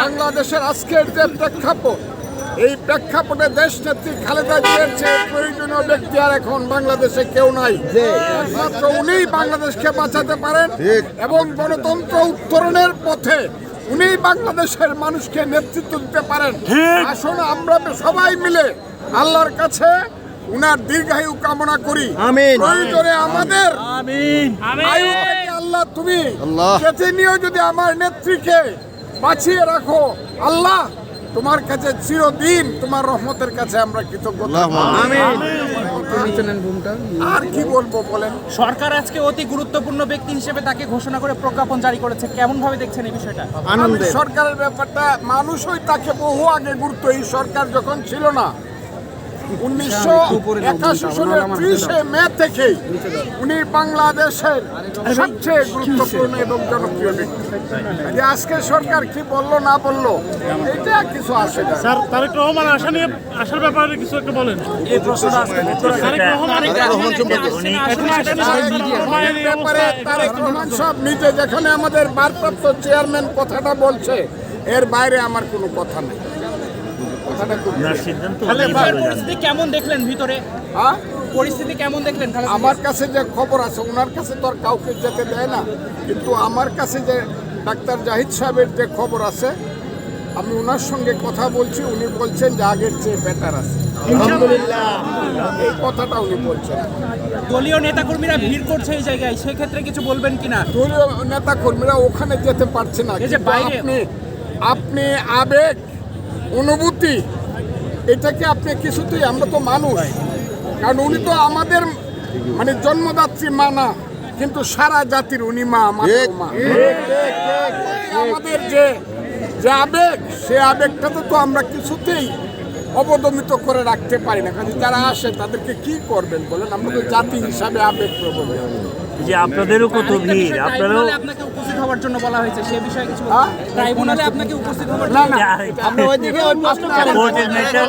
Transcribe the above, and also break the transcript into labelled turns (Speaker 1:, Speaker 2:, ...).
Speaker 1: বাংলাদেশের আজকের যে প্রেক্ষাপট এই প্রেক্ষাপটে দেশ নেত্রী খালেদা জিয়ার চেয়ে প্রয়োজনীয় ব্যক্তি আর এখন বাংলাদেশে কেউ নাই। একমাত্র উনিই বাংলাদেশকে বাঁচাতে পারেন এবং গণতন্ত্র উত্তরণের পথে উনি বাংলাদেশের মানুষকে নেতৃত্ব দিতে পারেন। আসুন আমরা সবাই মিলে আল্লাহর কাছে উনার দীর্ঘায়ু কামনা করি।
Speaker 2: আমিন।
Speaker 1: প্রয়োজনে আমাদের
Speaker 3: আমিন।
Speaker 1: থেকে আল্লাহ তুমি নিয়েও যদি আমার নেত্রীকে বাঁচিয়ে রাখো আল্লাহ তোমার কাছে চিরদিন তোমার রহমতের কাছে আমরা কৃতজ্ঞ আর কি বলব বলেন?
Speaker 4: সরকার আজকে অতি গুরুত্বপূর্ণ ব্যক্তি হিসেবে তাকে ঘোষণা করে প্রজ্ঞাপন জারি করেছে। কেমন ভাবে দেখছেন এই বিষয়টা?
Speaker 1: সরকারের ব্যাপারটা মানুষই তাকে বহু আগে গুরুত্ব এই সরকার যখন ছিল না উনিশশো একাশি সালের ত্রিশে মে থেকে উনি বাংলাদেশের সবচেয়ে গুরুত্বপূর্ণ এবং জনপ্রিয় ব্যক্তি আজকে সরকার কি বলল না বলল এটা কিছু আসে না
Speaker 3: স্যার তারেক রহমান আসা নিয়ে আসার ব্যাপারে কিছু একটা বলেন
Speaker 4: এই প্রশ্নটা আজকে
Speaker 3: তারেক রহমান
Speaker 2: তারেক রহমান
Speaker 1: ব্যাপারে তারেক সব নিজে যেখানে আমাদের ভারপ্রাপ্ত চেয়ারম্যান কথাটা বলছে এর বাইরে আমার কোনো কথা নেই
Speaker 4: পরিস্থিতি কেমন দেখলেন ভিতরে?
Speaker 1: হ্যাঁ?
Speaker 4: পরিস্থিতি কেমন দেখলেন
Speaker 1: আমার কাছে যে খবর আছে ওনার কাছে তো আর কাউকে যেতে দেয় না। কিন্তু আমার কাছে যে ডাক্তার জাহিদ সাহেবের যে খবর আছে আমি ওনার সঙ্গে কথা বলছি উনি বলছেন যে আগের চেয়ে বেটার আছে। এই কথাটা উনি বলছেন।
Speaker 4: দলীয় নেতাকর্মীরা ভিড় করছে এই জায়গায় সেক্ষেত্রে কিছু বলবেন কিনা?
Speaker 1: দলীয় নেতা কর্মীরা ওখানে যেতে পারছে না
Speaker 4: যে বাইরে-
Speaker 1: আপনি আপনি আবেগ অনুভূতি এটাকে আপনি কিছুতেই আমরা তো মানুষ। কারণ উনি তো আমাদের মানে জন্মদাত্রী মা না কিন্তু সারা জাতির উনি মা আমাদের যে যে আবেগ সে আবেগটাতে তো আমরা কিছুতেই অবদমিত করে রাখতে পারি না। কারণ যারা আসে তাদেরকে কি করবেন বলেন? আমরা তো জাতি হিসাবে আবেগ প্রবণ
Speaker 5: যে আপনাদেরও কত ভিড় আপনারাও
Speaker 4: আপনাকে উপস্থিত হওয়ার জন্য বলা হয়েছে সে বিষয়ে কিছু? ট্রাইব্যুনালে আপনাকে উপস্থিত হওয়ার
Speaker 1: না
Speaker 4: জন্য
Speaker 1: না
Speaker 5: আমরা
Speaker 1: ওইদিকে ওই প্রশ্ন করেন।
Speaker 5: কোর্টের ম্যাটার